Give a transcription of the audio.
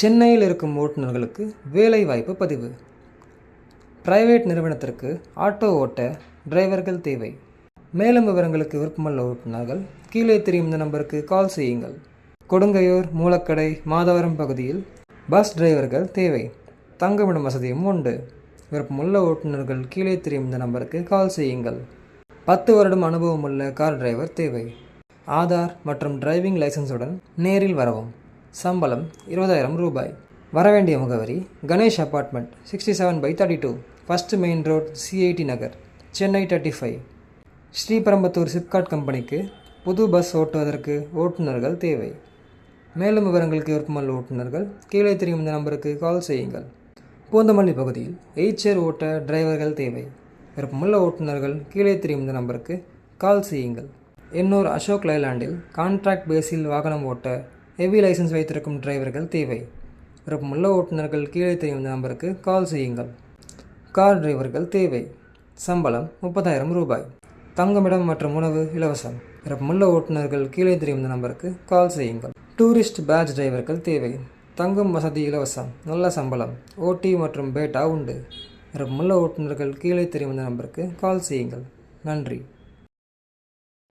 சென்னையில் இருக்கும் ஓட்டுநர்களுக்கு வேலைவாய்ப்பு பதிவு. பிரைவேட் நிறுவனத்திற்கு ஆட்டோ ஓட்ட டிரைவர்கள் தேவை. மேலும் விவரங்களுக்கு விருப்பமுள்ள ஓட்டுநர்கள் கீழே தெரியும் இந்த நம்பருக்கு கால் செய்யுங்கள். கொடுங்கையூர் மூலக்கடை மாதவரம் பகுதியில் பஸ் டிரைவர்கள் தேவை. தங்குமிடம் வசதியும் உண்டு. விருப்பமுள்ள ஓட்டுநர்கள் கீழே தெரியும் இந்த நம்பருக்கு கால் செய்யுங்கள். பத்து வருடம் அனுபவமுள்ள கார் டிரைவர் தேவை. ஆதார் மற்றும் டிரைவிங் லைசன்ஸுடன் நேரில் வரவும். சம்பளம் இருபதாயிரம் ரூபாய். வரவேண்டிய முகவரி Ganesh apartment sixty seven by thirty two first main road CIT Nagar Chennai thirty five Sriperumbudur SIPCOT கம்பெனிக்கு புது பஸ் ஓட்டுவதற்கு ஓட்டுநர்கள் தேவை. மேலும் விவரங்களுக்கு விருப்பமுள்ள ஓட்டுநர்கள் கீழே தெரியும் இந்த நம்பருக்கு கால் செய்யுங்கள். பூந்தமல்லி பகுதியில் எய்ச்சர் ஓட்ட டிரைவர்கள் தேவை. விருப்பமுள்ள ஓட்டுநர்கள் கீழே தெரியும் இந்த நம்பருக்கு கால் செய்யுங்கள். எண்ணூர் அசோக் லைலாண்டில் கான்ட்ராக்ட் பேஸில் வாகனம் ஓட்ட ஹெவி லைசன்ஸ் வைத்திருக்கும் டிரைவர்கள் தேவை. விருப்பமுள்ள ஓட்டுநர்கள் கீழே தெரியும் இந்த நம்பருக்கு கால் செய்யுங்கள். கார் டிரைவர்கள் தேவை. சம்பளம் முப்பதாயிரம் ரூபாய். தங்குமிடம் மற்றும் உணவு இலவசம். விருப்பமுள்ள ஓட்டுநர்கள் கீழே தெரியும் இந்த நம்பருக்கு கால் செய்யுங்கள். டூரிஸ்ட் பேட்ச் டிரைவர்கள் தேவை. தங்கும் வசதி இலவசம். நல்ல சம்பளம். ஓடி மற்றும் பேட்டா உண்டு. விருப்பமுள்ள ஓட்டுநர்கள் கீழே தெரியும் இந்த நம்பருக்கு கால் செய்யுங்கள். நன்றி.